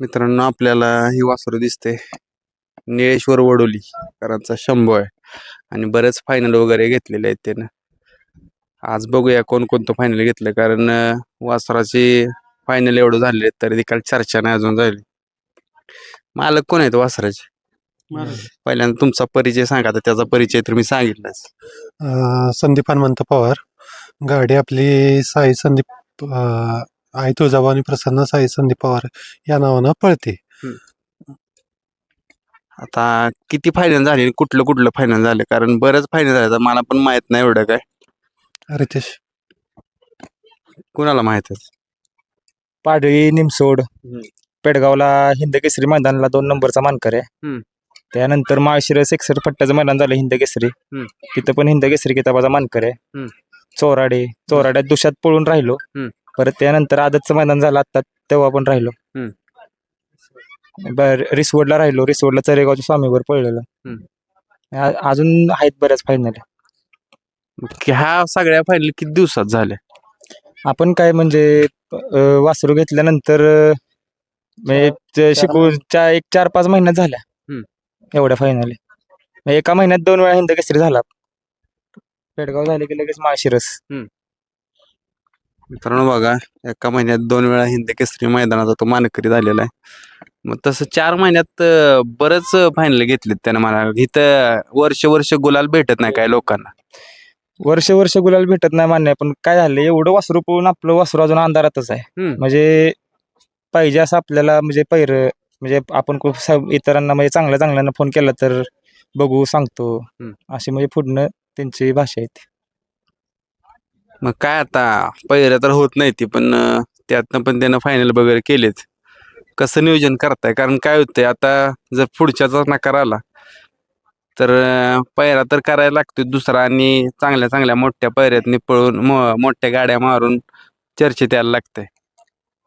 मित्रांनो आपल्याला ही वासरू दिसते. निळेश्वर वडोली करांचा शंभू आहे. आणि बरेच फायनल वगैरे घेतलेले आहेत त्यानं. आज बघूया कोण कोणतं फायनल घेतलं कारण वासराची फायनल एवढं झाले तरी देखील चर्चा नाही अजून झाली. मालक कोण आहेत वासराचे? पहिल्यांदा तुमचा परिचय सांगा आता त्याचा परिचय तर मी सांगितलाच संदीप हनुमंत पवार. गाडी आपली साई संदीप आई तुळजाभवानी प्रसन्न साई संदीप पवार या नावानं पळते आता किती फायनल झाले आणि कुठलं कुठलं फायनल झालं कारण बरंच फायनल झालं आता मला पण माहीत नाही एवढं काय रितेश कुणाला माहीत आहे पाडळी निमसोड हम्म. पेडगावला हिंद केसरी मैदानला दोन नंबरचा मानकर आहे हम्म. त्यानंतर माळशिरस एकसठ पट्ट्याचं मैदान झालं हिंद केसरी हम्म. तिथं पण हिंद केसरी किताबाचा मानकर आहे हम्म. चोराडे चोराड्यात दुष्यात पळून राहिलो हम्म. परत त्यानंतर आदतचं मैदान झालं आता तेव्हा पण राहिलो. बर रिसवडला राहिलो. रिसवडला चरेगावच्या स्वामीवर पळलेलं. आ- अजून आहेत बऱ्याच फायनल ह्या सगळ्या फायनल किती दिवसात झाल्या? आपण काय म्हणजे अं, वासरू घेतल्यानंतर अं, म्हणजे ते शिकून चा- एक चार पाच महिन्यात झाल्या. हम्म. एवढ्या फायनली एका महिन्यात दोन वेळा हिंद केसरी झाला. पेडगाव झाले की लगेच माळशिरस. मित्रांनो बघा एका महिन्यात दोन वेळा हिंद केसरी मैदानाचा तो मानकरी झालेला आहे मग तसं चार महिन्यात बरंच फायनल घेतलेत त्यानं मला इथं वर्ष वर्ष गुलाल भेटत नाही काय लोकांना वर्ष वर्ष गुलाल भेटत नाही मान्य आहे, पण काय झालं एवढं वासरू पळून आपलं वासरू अजून अंधारातच आहे हम्म. म्हणजे पाहिजे असं आपल्याला म्हणजे पैर म्हणजे आपण खूप सा- इतरांना म्हणजे चांगल्या चांगल्यानं फोन केला तर बघू सांगतो हम्म. अशी म्हणजे पुढनं त्यांची भाषा आहे ती. मग काय आता? पहिल्या तर होत नाही ती पण त्यातनं पण त्यानं फायनल वगैरे केलेत. कसं नियोजन करताय? कारण काय होतंय आता जर पुढच्याचा नकार आला तर पहिरा तर करायला लागतो दुसरा आणि चांगल्या चांगल्या मोठ्या पहिऱ्यातनी पळून मो- मोठ्या गाड्या मारून चर्चेत यायला लागतंय.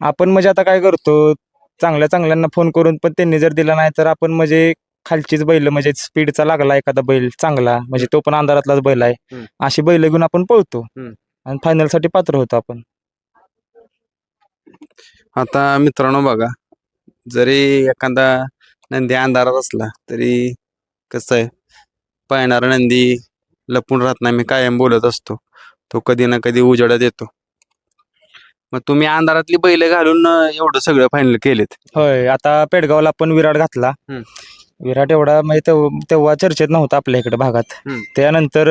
आपण म्हणजे आता काय करतो चांगल्या चांगल्यांना फोन करून पण त्यांनी जर दिला नाही तर आपण म्हणजे खालचीच बैल म्हणजे स्पीडचा लागला एखादा बैल चांगला म्हणजे तो पण अंधारातलाच बैल आहे. अशी बैल घेऊन आपण पळतो. आणि फायनलसाठी पात्र होतो आपण. आता मित्रांनो बघा जरी एखादा नंदी अंधारात असला तरी कसं आहे पाहणारा नंदी लपून राहत नाही मी कायम बोलत असतो. तो कधी ना कधी उजेडात येतो. मग तुम्ही अंधारातली बैल घालून एवढं सगळं फायनल केलेत. होय आता पेडगावला आपण विराट घातला. विराट एवढा म्हणजे तेव्हा चर्चेत नव्हता आपल्या इकडे भागात. त्यानंतर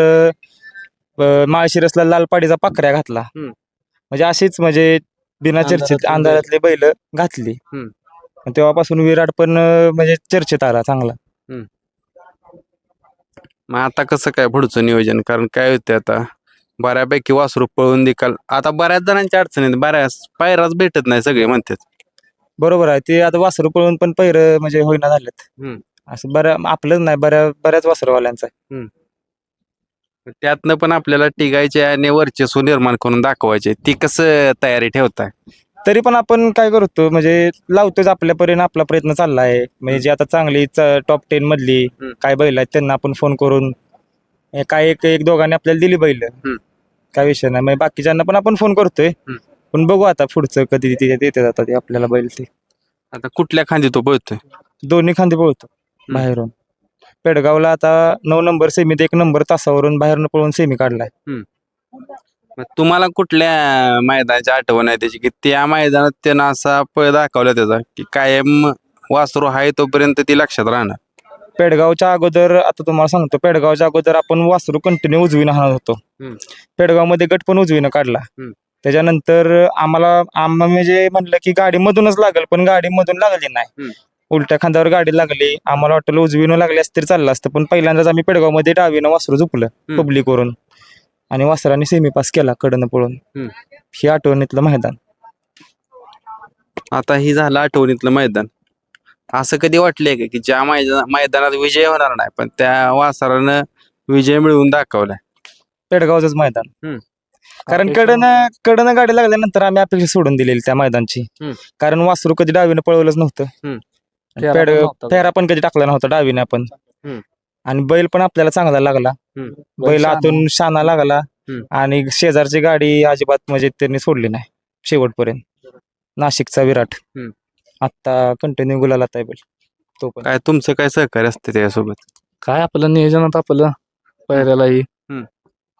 अं, माळशिरसला लाल पाडीचा पाकऱ्या घातला. हम्म. म्हणजे अशीच म्हणजे बिना चर्चेत अंधारातली अंधारातली बैल घातली. हम्म. आणि तेव्हापासून विराट पण अं, म्हणजे चर्चेत आला चांगला. मग आता कसं काय पुढचं नियोजन? कारण काय होते आता? बऱ्यापैकी वासरू पळून निकाल आता बऱ्याच जणांच्या अडचणीत बऱ्याच पायराच भेटत नाही सगळे म्हणतात. बरोबर आहे. ते आता वासरू पळून पण पैर म्हणजे होईना झालेत. हम्म. असं बऱ्या आपलंच नाही. बऱ्या बऱ्याच वासरूवाल्यांचं आहे. त्यातनं पण आपल्याला टिकायचे आणि वर्चस्व निर्माण करून दाखवायचे. ती कसं तयारी ठेवताय? तरी पण आपण काय करतो म्हणजे लावतोच आपल्या परीने आपला प्रयत्न चालला आहे. म्हणजे जी आता चांगली टॉप टेन मधली हम्म. काय बैल आहेत त्यांना आपण फोन करून हे काय एक एक दोघांनी आपल्याला दिली बैल. हम्म. काय विषय नाही. म्हणजे बाकीच्यांना पण आपण फोन करतोय. हम्म. पण बघू आता पुढचं कधी ते येते जातात आपल्याला बैल ते. आता कुठल्या खांदी तो पळतोय? दोन्ही खांदे पळतो बाहेरून. पेडगावला आता नऊ नंबर सेमीत एक नंबर तासावरून बाहेरनं पळून सेमी काढलाय. मग तुम्हाला कुठल्या मैदानाची आठवण आहे त्याची? की त्या मैदानात त्यानं असा पळ दाखवला त्याचा की कायम वासरू आहे तोपर्यंत ती लक्षात राहणार. पेडगावच्या अगोदर आता तुम्हाला सांगतो पेडगावच्या अगोदर आपण वासरू कंटिन्यू उजवीनं हाणत होतो. हम्म. पेडगावमध्ये गट पण उजवीनं काढला. हम्म. त्याच्यानंतर आम्हाला आम्हा म्हणजे म्हणलं की गाडी मधूनच लागल पण गाडी मधून लागली नाही. हम्म. उलट्या खांद्यावर गाडी लागली आम्हाला वाटलं उजवीनं लागली असती तरी चाललं असतं पण पहिल्यांदाच आम्ही पेडगावमध्ये डावीनं वासरू झुकलं हम्म. पब्लिक वरून आणि वासराने सेमी पास केला कडनं पळून हम्म. ही आठवणीतलं मैदान आता ही झालं आठवणीतलं मैदान असं कधी वाटलंय का की ज्या मैदान मैदानात विजय होणार नाही पण त्या वासरानं विजय मिळवून दाखवलाय पेडगावचंच मैदान हम्म. कारण कडनं कडनं गाडी लागल्यानंतर आम्ही अपेक्षा सोडून दिलेली त्या मैदानची हम्म. कारण वासरू कधी डावीनं पळवलंच नव्हतं हम्म. पेड फेरा पण कधी टाकला नव्हता डावीने आपण. हम्म. आणि बैल पण आपल्याला चांगला लागला. हम्म. बैल आतून शाना लागला. हम्म. आणि शेजारची गाडी अजिबात म्हणजे त्यांनी सोडली नाही शेवटपर्यंत. नाशिकचा विराट. हम्म. आत्ता कंटिन्यू गुलाला आहे बैल. तो पण. काय तुमचं काय सहकार्य असते त्याच्यासोबत काय आपलं नियोजनात आपलं पैऱ्यालाही हम्म.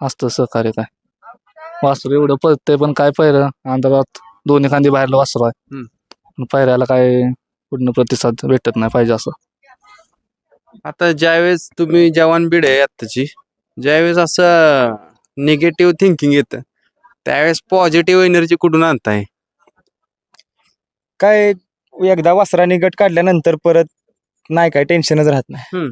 असतं सहकार्य काय. वासरू एवढं पळतंय पण काय पैर अंधारात दोन्ही खांदी बाहेरला वासरू आहे. हम्म. पण पैऱ्याला काय पूर्ण प्रतिसाद भेटत नाही पाहिजे असं. आता ज्यावेळेस तुम्ही जवान बीड आहे आत्ताची ज्यावेळेस असं निगेटिव्ह थिंकिंग येतं त्यावेळेस पॉझिटिव्ह एनर्जी कुठून आणताय? काय एकदा वासराने गट काढल्यानंतर परत नाही काय टेन्शनच राहत नाही.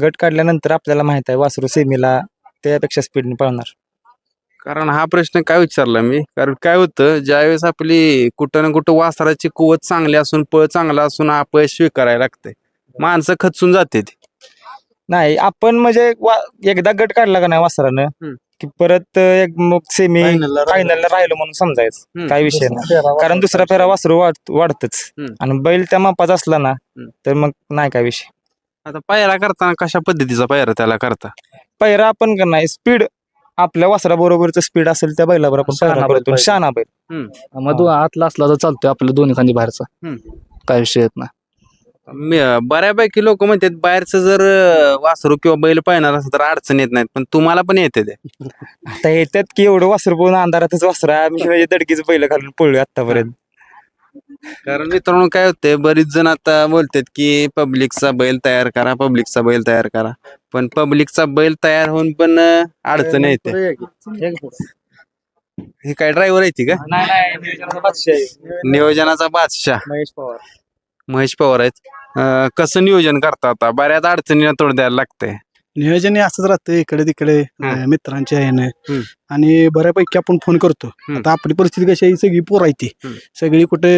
गट काढल्यानंतर आपल्याला माहीत आहे वासरू सेमीला त्यापेक्षा स्पीडने पळणार. कारण हा प्रश्न काय विचारला मी? कारण काय होतं ज्यावेळेस आपली कुठं ना कुठं वासराची कुवत चांगली असून पळ चांगला असून अपयश स्वीकारायला लागते माणसं खचून जाते नाही आपण म्हणजे वा- एकदा गट काढला का नाही वासरानं हम्म. की परत एक मग सेमी फायनलला राहिलो. म्हणून समजायचं. हम्म. काय विषय नाही. कारण दुसरा फेरा वासरू वाढ वाढतच. हम्म. आणि बैल त्या मापाचा असला ना हम्म. तर मग नाही काय विषय. आता पायरा करताना कशा पद्धतीचा पायरा त्याला करता? पहिरा आपण का नाही स्पीड आपल्या वासरा बरोबरच स्पीड असेल त्या बैलावर आपण शहाणा बैल करतो पाहिजे. शहाणा बैल मग तो आतला असला तर चालतोय आपलं दोन्ही खांदी बाहेरचा. हम्म. काय विषय येत नाही. मी- बऱ्यापैकी लोक म्हणतात बाहेरचं जर अं, वासरू किंवा बैल पाहणार असं तर अडचण येत नाहीत पण तुम्हाला पण येते ते. आता येतात की एवढं वासरू पण अंधारातच वासरा म्हणजे दडकीच बैल घालून पळलो आतापर्यंत कारण मित्रांनो काय होते बरीच जण आता बोलतात की पब्लिकचा बैल तयार करा पब्लिकचा बैल तयार करा. पण पब्लिकचा बैल तयार होऊन पण अं, अडचण येते. हे काय ड्रायव्हर आहे ती का? नियोजनाचा बादशाह महेश पवार. महेश पवार आहेत. अं, कसं नियोजन करता आता? बऱ्याच अडचणीला तोड द्यायला लागतंय. नियोजन हे असंच राहतं इकडे तिकडे हा. मित्रांच्या ह्यानं हम्म. आणि बऱ्यापैकी आपण फोन करतो हम्म. आता आपली परिस्थिती कशी आहे सगळी पोर आहे ती हम्म. सगळी कुठे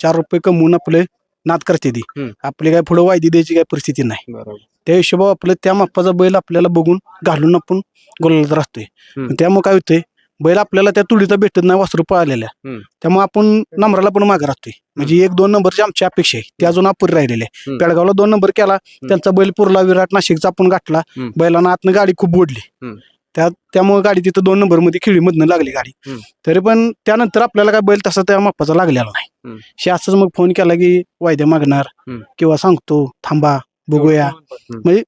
चार रुपये कमवून आपले नाद करते ती हम्म. आपली काय पुढे वायदी द्यायची काय परिस्थिती नाही बरोबर त्या हिशोबा आपलं त्या मापाचा बैल आपल्याला बघून घालून आपण गोलात राहतोय हम्म. त्यामुळे काय होतंय बैल आपल्याला त्या तुडीचा भेटत नाही वासरू पळालेल्या हम्म. त्यामुळे आपण नंबराला पण मागे राहतोय म्हणजे एक दोन नंबरची आमची अपेक्षा आहे ती अजून अपुरी राहिलेली आहे हम्म. पेडगावला दोन नंबर केला त्यांचा बैल पुरला विराट नाशिकचा आपण गाठला हम्म. बैलांना आतनं गाडी खूप ओढली हम्म. त्या त्यामुळे गाडी तिथं दोन नंबरमध्ये खिळीमधनं लागली गाडी हम्म. तरी पण त्यानंतर आपल्याला काय बैल तसा त्या मापाचा लागलेला नाही हम्म. असंच मग फोन केला की वायदे मागणार हम्म. किंवा सांगतो थांबा बघूया हम्म. म्हणजे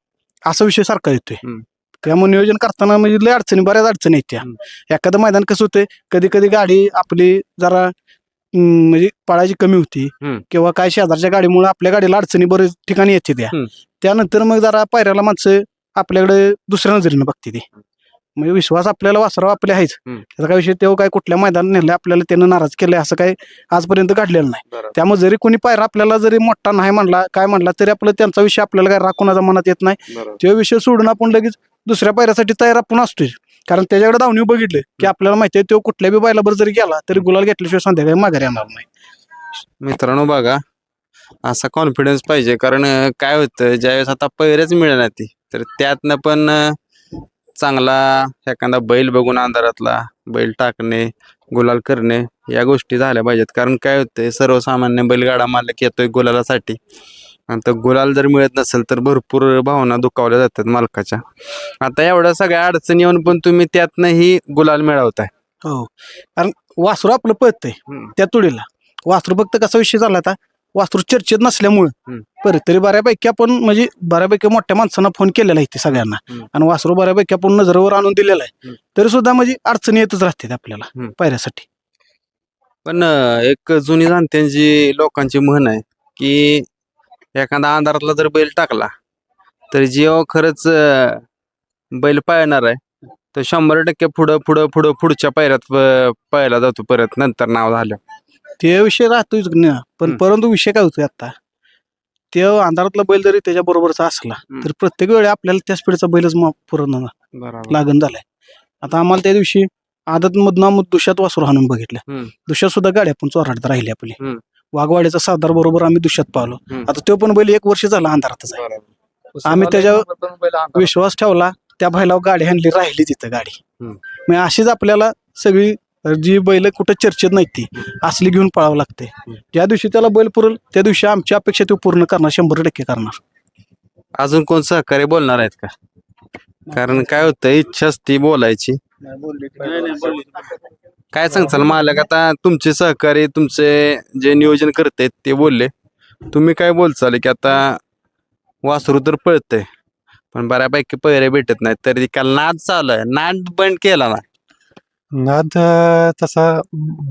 असा विषय सारखा येतोय हम्म. त्यामुळे नियोजन करताना म्हणजे लय अडचणी बऱ्याच अडचणी आहेत त्या एखादं मैदान कसं होतंय कधी कधी गाडी आपली जरा म्हणजे पळायची कमी होती. किंवा काय शेजारच्या गाडीमुळे आपल्या गाडीला अडचणी बरेच ठिकाणी येते त्या. त्यानंतर मग जरा पायऱ्याला माणसं आपल्याकडे दुसऱ्या नजरेनं बघते ती म्हणजे विश्वास आपल्याला वासराव आपले आहेच. त्याचा काय विषय तेव्हा काय कुठल्या मैदान नेलं आपल्याला त्यानं नाराज केलंय असं काय आजपर्यंत घडलेलं नाही. त्यामुळे जरी कोणी पायरा आपल्याला जरी मोठा नाही म्हणला काय म्हणला तरी आपलं त्यांचा विषय आपल्याला काय कोणाच्या मनात येत नाही तो विषय सोडून आपण लगेच दुसऱ्या पायऱ्यासाठी तयार आपण असतोय. कारण त्याच्याकडे धावणी बघितलं की आपल्याला माहिती आहे तो कुठल्या बी बैलाबर जरी गेला तरी गुलाल घेतल्याशिवाय संध्याकाळी माघारी येणार नाही. मित्रांनो बघा असा कॉन्फिडन्स पाहिजे. कारण अं, काय होतं ज्यावेळेस आता पैरेच मिळणार ती तर त्यातनं पण अं, चांगला एखादा बैल बघून अंधारातला बैल टाकणे गुलाल करणे या गोष्टी झाल्या पाहिजेत. कारण काय होतंय सर्वसामान्य बैलगाडा मालक येतोय गुलालासाठी. आणि तर गुलाल जर मिळत नसेल तर भरपूर भावना दुखावल्या जातात मालकाच्या आता एवढ्या सगळ्या अडचणी येऊन पण तुम्ही त्यातनंही गुलाल मिळवताय हो कारण वासरू आपलं पळतंय हम्म. त्या तुडीला वासरू फक्त कसा विषय झाला आता वासरू चर्चेत नसल्यामुळं हम्म. बरं तरी बऱ्यापैकी आपण म्हणजे बऱ्यापैकी मोठ्या माणसांना फोन केलेला आहे ते सगळ्यांना हम्म. आणि वासरू बऱ्यापैकी आपण नजरेवर आणून दिलेला आहे हम्म. तरी सुद्धा म्हणजे अडचणी येतच राहते आपल्याला हम्म. पायऱ्यासाठी पण अं, एक जुनी जाणत्यांची लोकांची म्हण आहे की एखादा अंधारातला जर बैल टाकला तर जेव्हा खरंच बैल पाळणार आहे तर शंभर टक्के पुढं पुढं पुढं पुढच्या पायऱ्यात पाहायला जातो परत नंतर नाव झालं ते विषय राहतोच ना पण. परंतु विषय काय होतोय आता ते अंधारातला बैल जरी त्याच्या बरोबरचा असला. तर प्रत्येक वेळी आपल्याला त्या स्पीडचा बैलच पूर्ण लागण झालाय आता आम्हाला त्या दिवशी आदत मधनं दुष्यात वासरू हाणून बघितलं. दुष्यात सुद्धा गाडी आपण चोराडत राहिली आपली. वाघवाड्याचा सरदार बरोबर आम्ही दुष्यात पाहलो हम्म. आता तो पण बैल एक वर्ष झाला अंधारातच आहे. आम्ही त्याच्यावर विश्वास ठेवला त्या बैलावर गाडी आणली राहिली तिथं गाडी. हम्म. मग अशीच आपल्याला सगळी जी बैल कुठं चर्चेत नाही ती असली घेऊन पळावं लागते. ज्या दिवशी त्याला बैल पुरल त्या दिवशी आमची अपेक्षा तो पूर्ण करणार शंभर टक्के करणार. अजून कोण सहकार्य बोलणार आहेत का? कारण काय होतं इच्छा असती बोलायची. काय सांगचाल मालक आता तुमचे सहकारी तुमचे जे नियोजन करते ते बोलले. तुम्ही काय बोलचाल की आता वासरू तर पळतंय पण बऱ्यापैकी पहिरे भेटत नाहीत तरी काल नाद चालू आहे. नाद बंद केला ना. नाद अं, तसा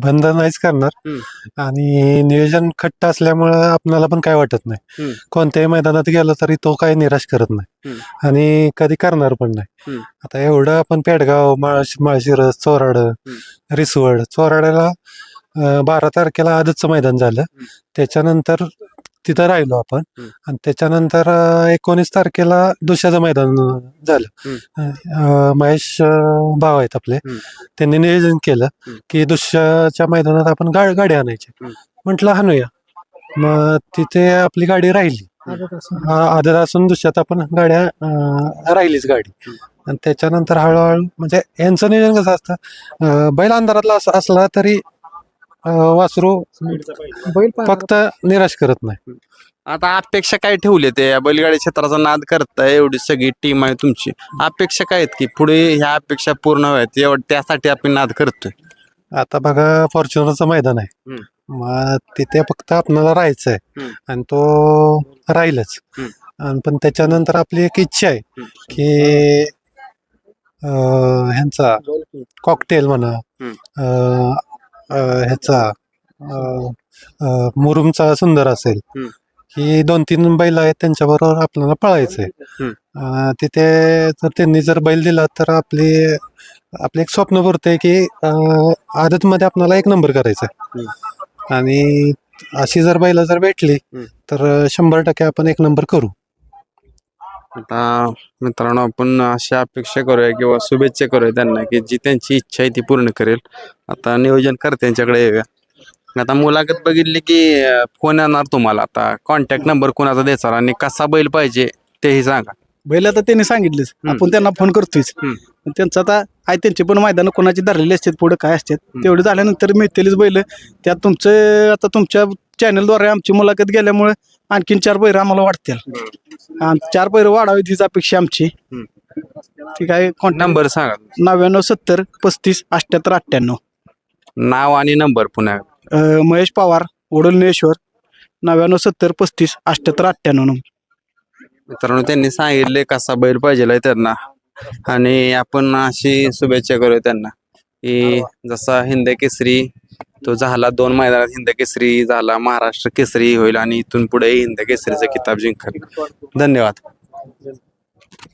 बंद नाहीच करणार हम्म. आणि नियोजन खट्ट असल्यामुळं आपणाला पण काय वाटत नाही. कोणत्याही मैदानात गेलो तरी तो काही निराश करत नाही. आणि कधी करणार पण नाही हम्म. आता एवढं आपण पेडगाव माळश माळशिरस चोराड रिसवड चोराड्याला अं, बारा तारखेला आजचं मैदान झालं त्याच्यानंतर तिथं राहिलो आपण. हम्म. आणि त्याच्यानंतर एकोणीस तारखेला दुसऱ्याचं मैदान झालं. अं, महेश अं, भाव आहेत आपले. हम्म. त्यांनी नियोजन केलं हम्म. की दुसऱ्याच्या मैदानात आपण गा गाडी आणायची. हम्म. म्हटलं हाणूया. मग तिथे आपली गाडी राहिली. आ- आदर असून दुसऱ्यात आपण गाड्या अं, राहिलीच गाडी. आणि त्याच्यानंतर हळूहळू म्हणजे यांचं नियोजन कसं असतं? अं, बैल अंधारातला अस- असला तरी वासरू फक्त निराश करत नाही. आता अपेक्षा काय ठेवली ते? या बैलगाडी क्षेत्राचा नाद करताय एवढी सगळी टीम आहे तुमची. अपेक्षा काय आहेत की पुढे ह्या अपेक्षा पूर्ण व्हाव्यात एवढ त्यासाठी आपण नाद करतोय? आता बघा फॉर्च्युनरचं मैदान आहे. मग तिथे फक्त आपल्याला राहायचं आहे. आणि तो राहीलच. पण त्याच्यानंतर आपली एक इच्छा आहे. की ह्यांचा कॉकटेल म्हणा ह्याचा मुरुमचा सुंदर असेल. ही दोन तीन बैल आहेत त्यांच्याबरोबर आपल्याला पळायचं आहे अं, तिथे जर त्यांनी जर बैल दिला तर आपली आपले एक स्वप्न पुरते की अं, आदतमध्ये आपल्याला एक नंबर करायचा. आणि अशी जर बैल जर भेटली. तर शंभर टक्के आपण एक नंबर करू आता मित्रांनो आपण अशा अपेक्षा करूया किंवा शुभेच्छा करूया त्यांना की जी त्यांची इच्छा आहे ती पूर्ण करेल. आता नियोजन त्यांच्याकडे येऊया. आता मुलाखत बघितली की फोन येणार तुम्हाला. आता कॉन्टॅक्ट नंबर कोणाचा द्यायचा आणि कसा बैल पाहिजे तेही सांगा. बैल आता त्यांनी सांगितलेच. आपण त्यांना फोन करतोयच. पण त्यांचं आता आहे त्यांचे पण मैदान कोणाची धरलेली असतात पुढे काय असतात तेवढे झाल्यानंतर मिळतेलीच बैल. त्यात तुमचं आता तुमच्या चॅनलद्वारे आमची मुलाखत गेल्यामुळे आणखीन चार पैर आम्हाला वाटतील. आणि चार पैर वाढावी हीच अपेक्षा आमची. ठीक आहे कॉन्टॅक्ट नंबर सांगा. नव्याण्णव सत्तर पस्तीस अठ्ठ्याहत्तर अठ्ठ्याण्णव. नाव आणि नंबर पुन्हा. अं, महेश पवार ओडलनेश्वर नव्याण्णव सत्तर पस्तीस अठ्ठ्याहत्तर अठ्ठ्याण्णव नंबर. मित्रांनो त्यांनी सांगितले कसा बैल पाहिजे त्यांना. आणि आपण अशी शुभेच्छा करूया त्यांना. की जसा हिंद केसरी तो झाला दोन मैदानात हिंद केसरी झाला महाराष्ट्र केसरी होईल आणि इथून पुढे हिंद केसरीचा किताब जिंकल. धन्यवाद.